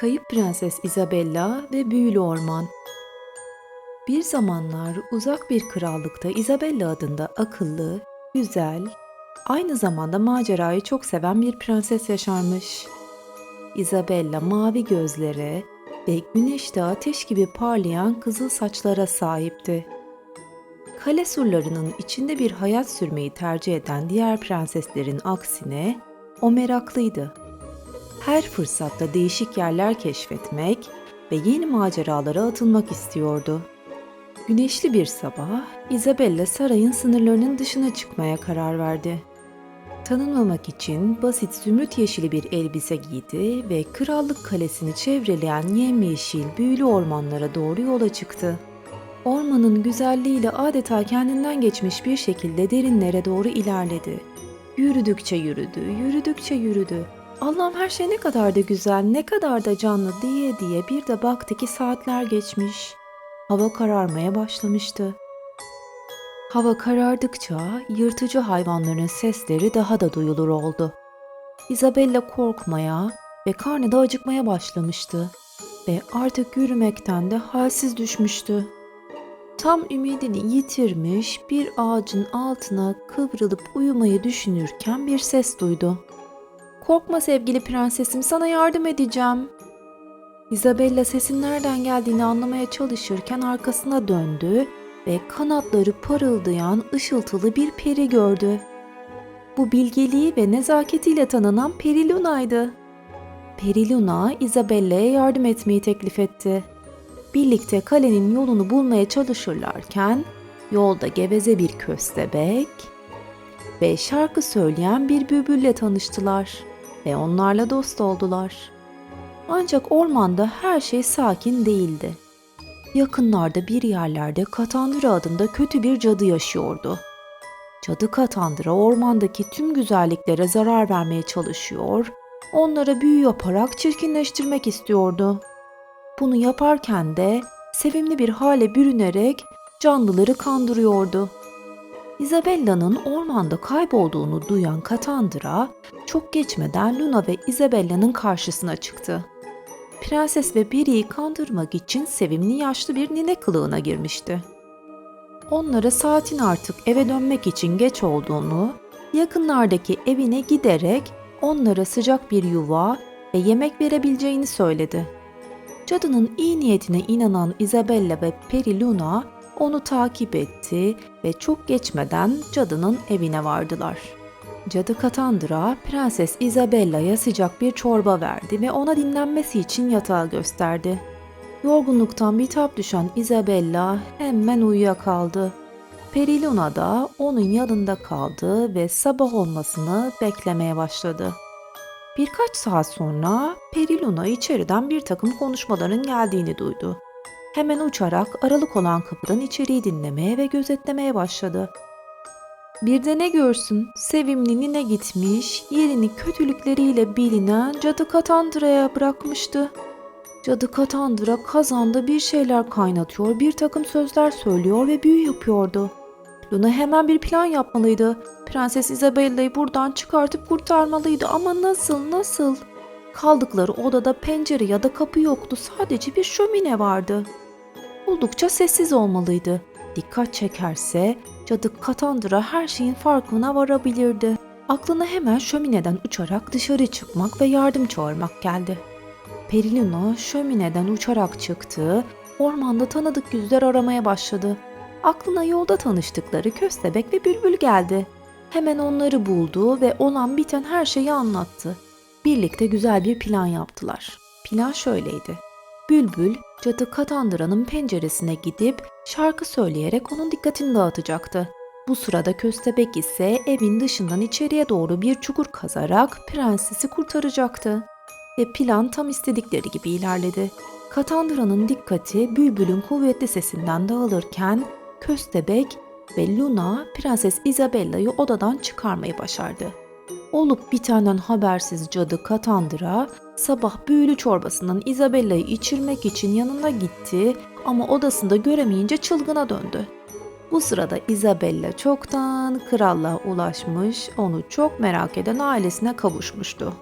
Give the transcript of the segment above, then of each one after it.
Kayıp Prenses Isabella ve Büyülü Orman Bir zamanlar uzak bir krallıkta Isabella adında akıllı, güzel, aynı zamanda macerayı çok seven bir prenses yaşarmış. Isabella mavi gözlere ve güneşte ateş gibi parlayan kızıl saçlara sahipti. Kale surlarının içinde bir hayat sürmeyi tercih eden diğer prenseslerin aksine o meraklıydı her fırsatta değişik yerler keşfetmek ve yeni maceralara atılmak istiyordu. Güneşli bir sabah Isabella sarayın sınırlarının dışına çıkmaya karar verdi. Tanınmamak için basit zümrüt yeşili bir elbise giydi ve krallık kalesini çevreleyen yemyeşil büyülü ormanlara doğru yola çıktı. Ormanın güzelliğiyle adeta kendinden geçmiş bir şekilde derinlere doğru ilerledi. Yürüdükçe yürüdü, yürüdükçe yürüdü. Allah'ım her şey ne kadar da güzel, ne kadar da canlı diye diye bir de baktı ki saatler geçmiş. Hava kararmaya başlamıştı. Hava karardıkça yırtıcı hayvanların sesleri daha da duyulur oldu. Isabella korkmaya ve karnı da acıkmaya başlamıştı ve artık yürümekten de halsiz düşmüştü. Tam ümidini yitirmiş bir ağacın altına kıvrılıp uyumayı düşünürken bir ses duydu. Korkma sevgili prensesim sana yardım edeceğim. Isabella sesin nereden geldiğini anlamaya çalışırken arkasına döndü ve kanatları parıldayan ışıltılı bir peri gördü. Bu bilgeliği ve nezaketiyle tanınan Peri Luna'ydı. Peri Luna Isabella'ya yardım etmeyi teklif etti. Birlikte kalenin yolunu bulmaya çalışırlarken yolda geveze bir köstebek ve şarkı söyleyen bir bülbülle tanıştılar ve onlarla dost oldular. Ancak ormanda her şey sakin değildi. Yakınlarda bir yerlerde Katandıra adında kötü bir cadı yaşıyordu. Cadı Katandıra ormandaki tüm güzelliklere zarar vermeye çalışıyor, onlara büyü yaparak çirkinleştirmek istiyordu. Bunu yaparken de sevimli bir hale bürünerek canlıları kandırıyordu. Isabella'nın ormanda kaybolduğunu duyan Cassandra çok geçmeden Luna ve Isabella'nın karşısına çıktı. Prenses ve Peri'yi kandırmak için sevimli yaşlı bir nine kılığına girmişti. Onlara saatin artık eve dönmek için geç olduğunu, yakınlardaki evine giderek onlara sıcak bir yuva ve yemek verebileceğini söyledi. Cadının iyi niyetine inanan Isabella ve Peri Luna onu takip etti ve çok geçmeden cadının evine vardılar. Cadı Cassandra, Prenses Isabella'ya sıcak bir çorba verdi ve ona dinlenmesi için yatağı gösterdi. Yorgunluktan bitap düşen Isabella hemen uyuyakaldı. Periluna da onun yanında kaldı ve sabah olmasını beklemeye başladı. Birkaç saat sonra Periluna içeriden bir takım konuşmaların geldiğini duydu. Hemen uçarak aralık olan kapıdan içeriği dinlemeye ve gözetlemeye başladı. Bir de ne görsün, sevimli nine gitmiş, yerini kötülükleriyle bilinen Cadı Katandıra'ya bırakmıştı. Cadı Katandıra kazanda bir şeyler kaynatıyor, bir takım sözler söylüyor ve büyü yapıyordu. Luna hemen bir plan yapmalıydı. Prenses Isabella'yı buradan çıkartıp kurtarmalıydı ama nasıl, nasıl? Kaldıkları odada pencere ya da kapı yoktu, sadece bir şömine vardı.'' Oldukça sessiz olmalıydı. Dikkat çekerse cadı Katandıra her şeyin farkına varabilirdi. Aklına hemen şömineden uçarak dışarı çıkmak ve yardım çağırmak geldi. Perilino şömineden uçarak çıktı, ormanda tanıdık yüzler aramaya başladı. Aklına yolda tanıştıkları köstebek ve bülbül geldi. Hemen onları buldu ve olan biten her şeyi anlattı. Birlikte güzel bir plan yaptılar. Plan şöyleydi. Bülbül, cadı Katandıra'nın penceresine gidip şarkı söyleyerek onun dikkatini dağıtacaktı. Bu sırada köstebek ise evin dışından içeriye doğru bir çukur kazarak prensesi kurtaracaktı. Ve plan tam istedikleri gibi ilerledi. Katandıra'nın dikkati bülbülün kuvvetli sesinden dağılırken köstebek ve Luna Prenses Isabella'yı odadan çıkarmayı başardı. Olup bitenden habersiz cadı Katandıra sabah büyülü çorbasından Isabella'yı içirmek için yanına gitti ama odasında göremeyince çılgına döndü. Bu sırada Isabella çoktan krallığa ulaşmış, onu çok merak eden ailesine kavuşmuştu.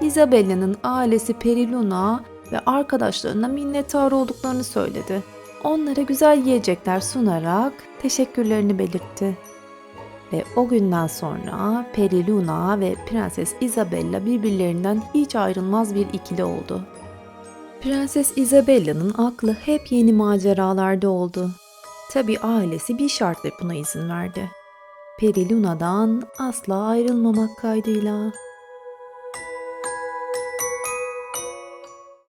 Isabella'nın ailesi Periluna ve arkadaşlarına minnettar olduklarını söyledi. Onlara güzel yiyecekler sunarak teşekkürlerini belirtti. Ve o günden sonra Periluna ve Prenses Isabella birbirlerinden hiç ayrılmaz bir ikili oldu. Prenses Isabella'nın aklı hep yeni maceralarda oldu. Tabi ailesi bir şartla buna izin verdi. Periluna'dan asla ayrılmamak kaydıyla.